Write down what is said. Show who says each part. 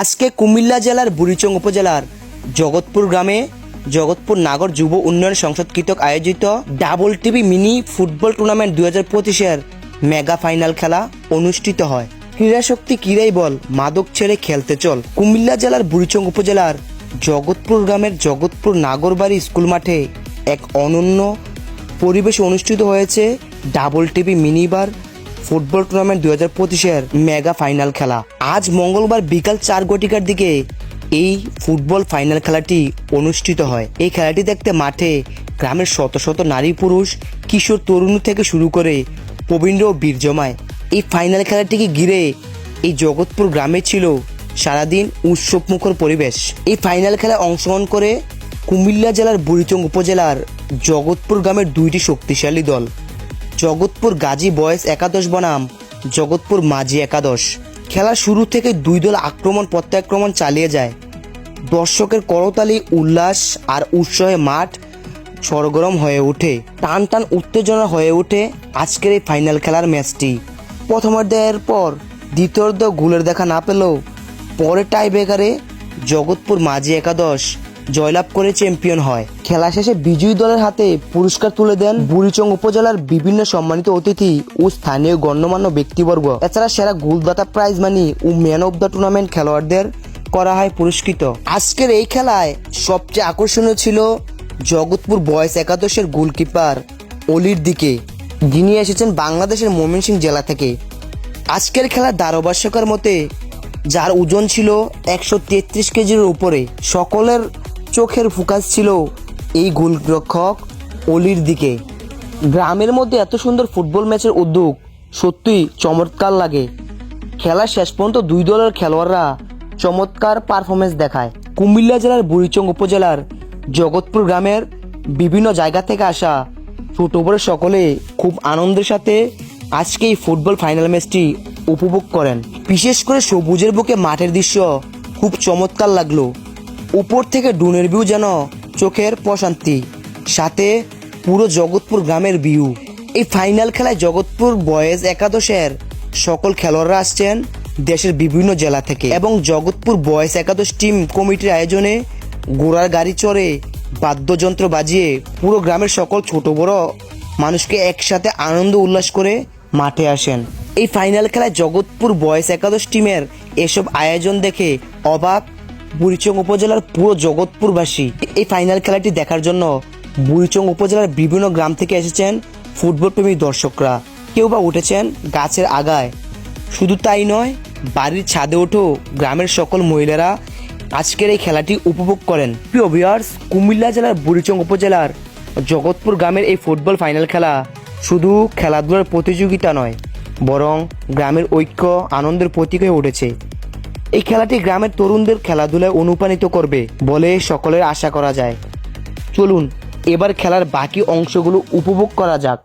Speaker 1: আজকে কুমিল্লা জেলার বুড়িচং উপজেলার জগৎপুর গ্রামে জগৎপুর নাগর যুব উন্নয়ন সংসদ কৃতক আয়োজিত double TV mini football tournament দুই হাজার পঁচিশের মেগা ফাইনাল খেলা অনুষ্ঠিত হয়। ক্রীড়া শক্তি ক্রীড়াই বল, মাদক ছেড়ে খেলতে চল। কুমিল্লা জেলার বুড়িচং উপজেলার জগৎপুর গ্রামের জগৎপুর নাগরবাড়ি স্কুল মাঠে এক অনন্য পরিবেশে অনুষ্ঠিত হয়েছে ডাবল টিভি মিনিবার ফুটবল টুর্নামেন্ট দুই হাজার পঁচিশের মেগা ফাইনাল খেলা। আজ মঙ্গলবার বিকাল চার ঘটিকার দিকে এই ফুটবল ফাইনাল খেলাটি অনুষ্ঠিত হয়। এই খেলাটি দেখতে মাঠে গ্রামের শত শত নারী পুরুষ, কিশোর, তরুণ থেকে শুরু করে প্রবীণ ও বীর জমায় এই ফাইনাল খেলাটিকে ঘিরে এই জগৎপুর গ্রামে ছিল সারাদিন উৎসবমুখর পরিবেশ। এই ফাইনাল খেলায় অংশগ্রহণ করে কুমিল্লা জেলার বুড়িচং উপজেলার জগৎপুর গ্রামের দুইটি শক্তিশালী দল। জগৎপুর গাজী বয়েস একাদশ বনাম, জগৎপুর মাঝি একাদশ। খেলা শুরু থেকে দুই দল আক্রমণ প্রত্যাক্রমণ চালিয়ে যায়। দর্শকের করতালি, উল্লাস আর উৎসাহে মাঠ সরগরম হয়ে ওঠে। টান টান উত্তেজনা হয়ে ওঠে আজকের এই ফাইনাল খেলার ম্যাচটি। প্রথমার্ধের পর দ্বিতীয়ার্ধ গোলের দেখা না পেলেও পরে টাই ব্রেকারে জগৎপুর মাঝি একাদশ জয়লাভ করে চ্যাম্পিয়ন হয়। খেলা শেষে বিজয়ী দলের হাতে পুরস্কার তুলে দেন বুড়িচং উপজেলার বিভিন্ন সম্মানিত অতিথি ও স্থানীয় গণ্যমান্য ব্যক্তিবর্গ। এছাড়া সেরা গোলদাতা প্রাইজ মানি ও ম্যান অব দ্য টুর্নামেন্ট খেলোয়াড়দের করা হয় পুরস্কৃত। আজকের এই খেলায় সবচেয়ে আকর্ষণীয় ছিল জগৎপুর বয়স একাদশের গোলকিপার অলির দিকে। যিনি এসেছেন বাংলাদেশের ময়মনসিংহ জেলা থেকে। আজকের খেলার ধারাভাষ্যকার মতে, যার ওজন ছিল একশো তেত্রিশ কেজির উপরে। সকলের চোখের ফোকাস ছিল এই গোলরক্ষক অলির দিকে। গ্রামের মধ্যে এত সুন্দর ফুটবল ম্যাচের উদ্যোগ সত্যিই চমৎকার লাগে। খেলা শেষ পর্যন্ত দুই দলের খেলোয়াড়রা চমৎকার পারফরমেন্স দেখায়। কুমিল্লা জেলার বুড়িচং উপজেলার জগৎপুর গ্রামের বিভিন্ন জায়গা থেকে আসা ছোট বড় সকলে খুব আনন্দের সাথে আজকে এই ফুটবল ফাইনাল ম্যাচটি উপভোগ করেন। বিশেষ করে সবুজের বুকে মাঠের দৃশ্য খুব চমৎকার লাগল। উপর থেকে ডুনের ভিউ যেন চোখের প্রশান্তি, সাথে পুরো জগৎপুর গ্রামের ভিউ। এই ফাইনাল খেলায় জগৎপুর বয়েজ একাদশের সকল খেলোয়াড়রা আসছেন দেশের বিভিন্ন জেলা থেকে এবং জগৎপুর বয়েজ একাদশ টিম কমিটির আয়োজনে ঘোড়ার গাড়ি চড়ে বাদ্যযন্ত্র বাজিয়ে পুরো গ্রামের সকল ছোট বড় মানুষকে একসাথে আনন্দ উল্লাস করে মাঠে আসেন। এই ফাইনাল খেলায় জগৎপুর বয়েজ একাদশ টিমের এসব আয়োজন দেখে অবাক বুড়িচং উপজেলার পুরো জগৎপুরবাসী এই ফাইনাল খেলাটি দেখার জন্য বুড়িচং উপজেলার বিভিন্ন গ্রাম থেকে এসেছেন ফুটবল প্রেমী দর্শকরা। কেউ বা উঠেছেন গাছের আগায়। শুধু তাই নয়, বাড়ির ছাদে উঠেও গ্রামের সকল মহিলারা আজকের এই খেলাটি উপভোগ করেন। প্রিয় ভিউয়ার্স কুমিল্লা জেলার বুড়িচং উপজেলার জগৎপুর গ্রামের এই ফুটবল ফাইনাল খেলা শুধু খেলাধুলার প্রতিযোগিতা নয়, বরং গ্রামের ঐক্য, আনন্দের প্রতীক হয়ে উঠেছে। এই খেলাটি গ্রামের তরুণদের খেলাধুলায় অনুপ্রাণিত করবে বলে সকলের আশা করা যায়। চলুন, এবার খেলার বাকি অংশগুলো উপভোগ করা যাক।